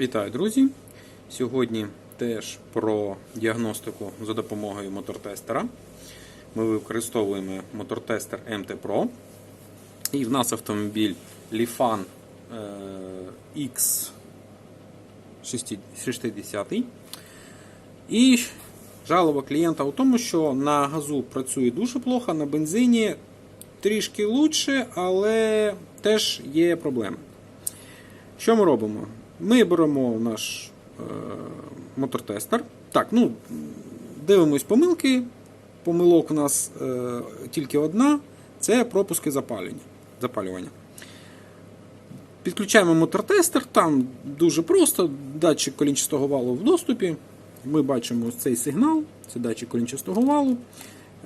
Вітаю, друзі! Сьогодні теж про діагностику за допомогою мотортестера. Ми використовуємо мотортестер MT Pro. І в нас автомобіль Lifan е, X60. І жалоба клієнта у тому, що на газу працює дуже плохо, на бензині трішки лучше, але теж є проблеми. Що ми робимо? Ми беремо наш е, мотортестер. Так, ну, дивимось помилки. Помилок у нас е, тільки одна це пропуски запалення, запалювання. Підключаємо мотортестер, там дуже просто, датчик колінчастого валу в доступі. Ми бачимо цей сигнал, це датчик колінчастого валу.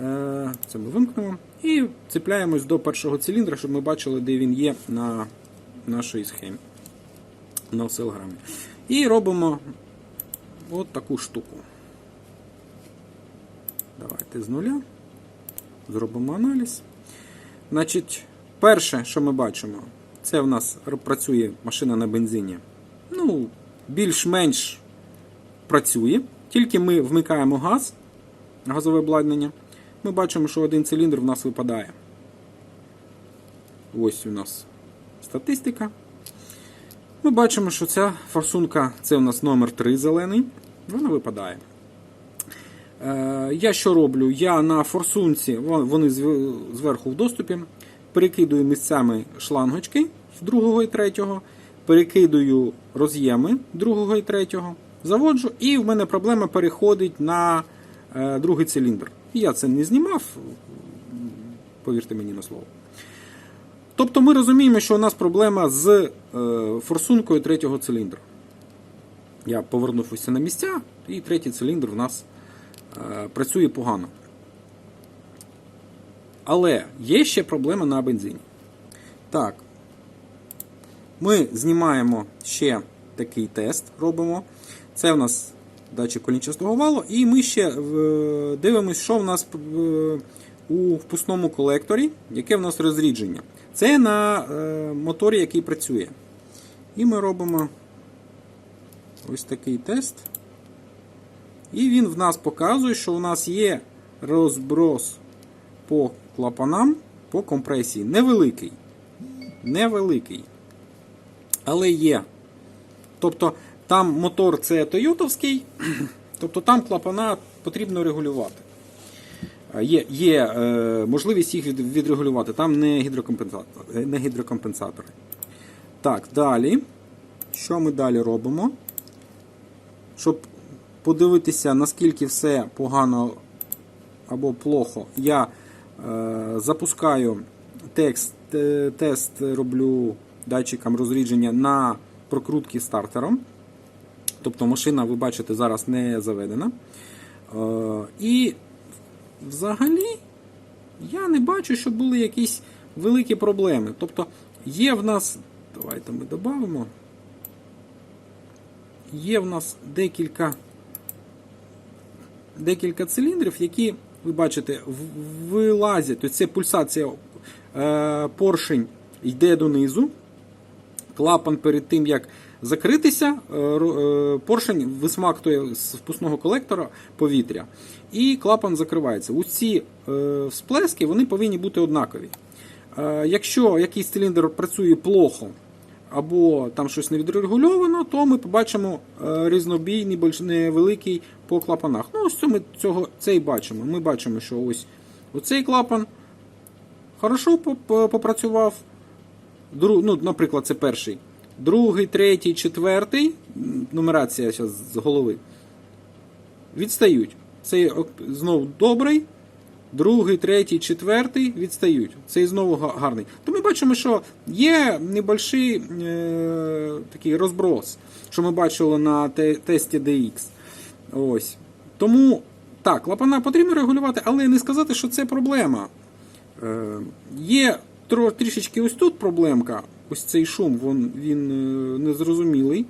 Е, Це ми вимкнемо. І цепляємось до першого циліндра, щоб ми бачили, де він є на нашій схемі на осцилограмі. І робимо от таку штуку. Давайте з нуля. Зробимо аналіз. Значить, перше, що ми бачимо, це в нас працює машина на бензині. Ну, більш-менш працює. Тільки ми вмикаємо газ, газове обладнання. Ми бачимо, що один циліндр в нас випадає. Ось у нас статистика. Ми бачимо, що ця форсунка це у нас номер 3 зелений, вона випадає. Е, я що роблю? Я на форсунці, вони зверху в доступі, перекидую місцями шлангочки другого і третього, перекидую роз'єми другого і третього, заводжу, і в мене проблема переходить на е, другий циліндр. Я це не знімав, повірте мені на слово. Тобто ми розуміємо, що у нас проблема з е, форсункою третього циліндра. Я повернув усе на місця, і третій циліндр в нас е, працює погано. Але є ще проблема на бензині. Так, ми знімаємо ще такий тест, робимо. Це в нас датчик колінчастого валу, і ми ще дивимося, що в нас у впускному колекторі, яке в нас розрідження. Це на е, моторі, який працює. І ми робимо ось такий тест. І він в нас показує, що у нас є розброс по клапанам, по компресії. Невеликий. Невеликий. Але є. Тобто там мотор це Тойотовський, тобто там клапана потрібно регулювати. Є є е, можливість їх відрегулювати, там не гідрокомпенсатори, не гідрокомпенсатори. Так, далі. Що ми далі робимо? Щоб подивитися, наскільки все погано або плохо, я е, запускаю текст, е, тест, роблю датчиком розрідження на прокрутки стартером. Тобто машина, ви бачите, зараз не заведена. Е, і взагалі я не бачу, що були якісь великі проблеми. Тобто є в нас, давайте ми додамо, є в нас декілька декілька циліндрів, які, ви бачите, вилазять. Тобто це пульсація е, поршень йде донизу. Клапан перед тим, як закритися, е, е, поршень висмактує з впускного колектора повітря, і клапан закривається. Усі е, всплески вони повинні бути однакові. Якщо якийсь циліндр працює плохо, або там щось не відрегульовано, то ми побачимо різнобійний, більш невеликий по клапанах. Ну, ось ми цього, це і бачимо. Ми бачимо, що ось оцей клапан хорошо попрацював. Ну, Наприклад, це перший другий, третій, четвертий, нумерація зараз з голови, відстають. Цей знову добрий. Другий, третій, четвертий відстають. Цей знову гарний. То ми бачимо, що є небольший е, такий розброс, що ми бачили на тесті DX. Ось. Тому так, клапана потрібно регулювати, але не сказати, що це проблема. Е, Є трішечки ось тут проблемка ось цей шум він, він е, незрозумілий,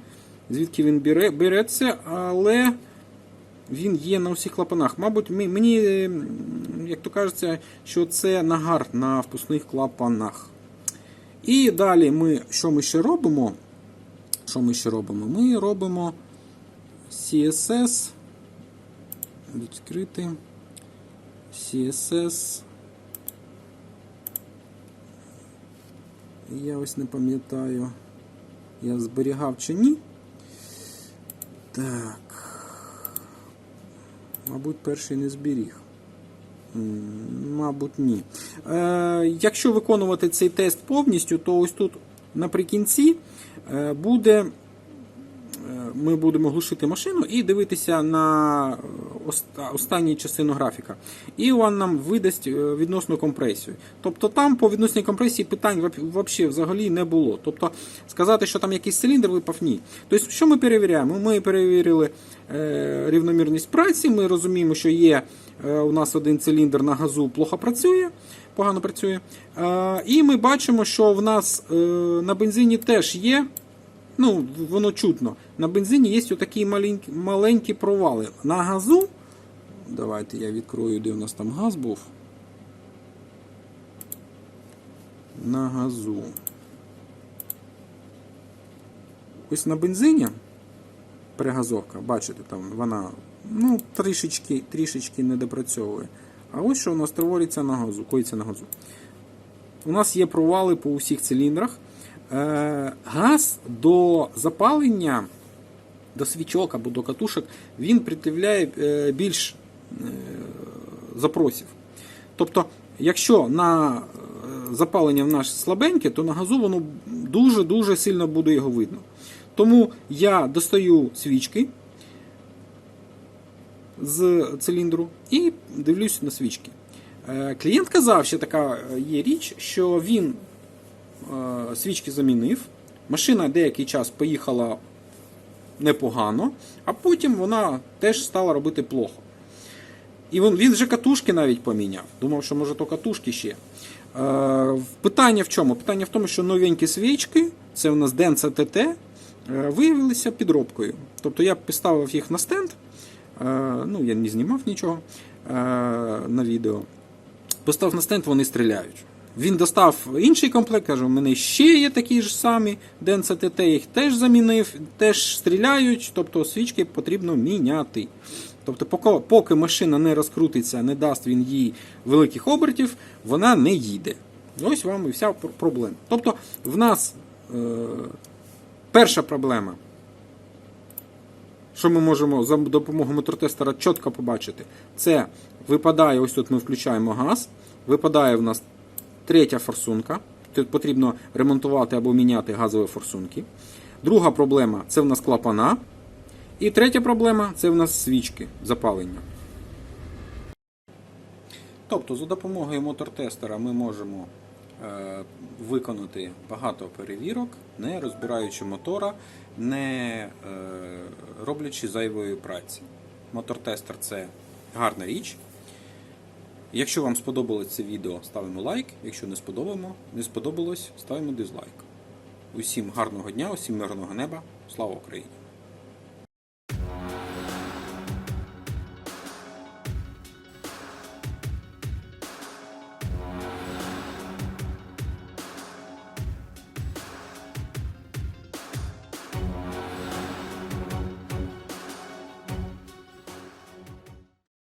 звідки він бере, береться, але він є на усіх клапанах. Мабуть, мені, е, як то кажеться, що це нагар на впускних клапанах. І далі ми, що ми ще робимо? Що ми ще робимо? Ми робимо CSS. Відкрити. CSS. Я ось не пам'ятаю, я зберігав чи ні. Так. Мабуть, перший не зберіг. Мабуть, ні. Е, якщо виконувати цей тест повністю, то ось тут наприкінці е, буде. Е, Ми будемо глушити машину і дивитися на оста- останні частину графіка. І він нам видасть е, відносну компресію. Тобто там по відносній компресії питань взагалі не було. Тобто сказати, що там якийсь циліндр випав, ні. Тобто, що ми перевіряємо? Ми перевірили е, рівномірність праці, ми розуміємо, що є е, у нас один циліндр на газу плохо працює, погано працює. Е, і ми бачимо, що в нас е, на бензині теж є. Ну, воно чутно. На бензині є отакі маленькі, маленькі провали. На газу. Давайте я відкрою, де у нас там газ був. На газу. Ось на бензині перегазовка, бачите, там вона ну, трішечки, трішечки не допрацьовує. А ось що у нас твориться на газу, коїться на газу. У нас є провали по усіх циліндрах. Е, газ до запалення, до свічок або до катушок, він пред'являє е, більш е, запросів. Тобто, якщо на запалення в нас слабеньке, то на газу воно дуже-дуже сильно буде його видно. Тому я достаю свічки з циліндру і дивлюсь на свічки. Клієнт казав, що така є річ, що він свічки замінив. Машина деякий час поїхала непогано, а потім вона теж стала робити плохо. І він, він вже катушки навіть поміняв. Думав, що може то катушки ще. Е, питання в чому? Питання в тому, що новенькі свічки, це у нас Densa TT, е, виявилися підробкою. Тобто я поставив їх на стенд. Е, ну, я не знімав нічого е, на відео. Поставив на стенд, вони стріляють. Він достав інший комплект, каже, у мене ще є такі ж самі Densa TT, їх теж замінив, теж стріляють, тобто свічки потрібно міняти. Тобто, поки, поки машина не розкрутиться, не дасть він їй великих обертів, вона не їде. Ось вам і вся проблема. Тобто, в нас е, перша проблема, що ми можемо за допомогою мотортестера чітко побачити, це випадає, ось тут ми включаємо газ, випадає в нас третя форсунка. Тут потрібно ремонтувати або міняти газові форсунки. Друга проблема це в нас клапана. І третя проблема це в нас свічки запалення. Тобто, за допомогою мотортестера ми можемо е, виконати багато перевірок, не розбираючи мотора, не е, роблячи зайвої праці. Мотортестер це гарна річ. Якщо вам сподобалось це відео, ставимо лайк. Якщо не сподобаємо, не сподобалось, ставимо дизлайк. Усім гарного дня, усім мирного неба. Слава Україні!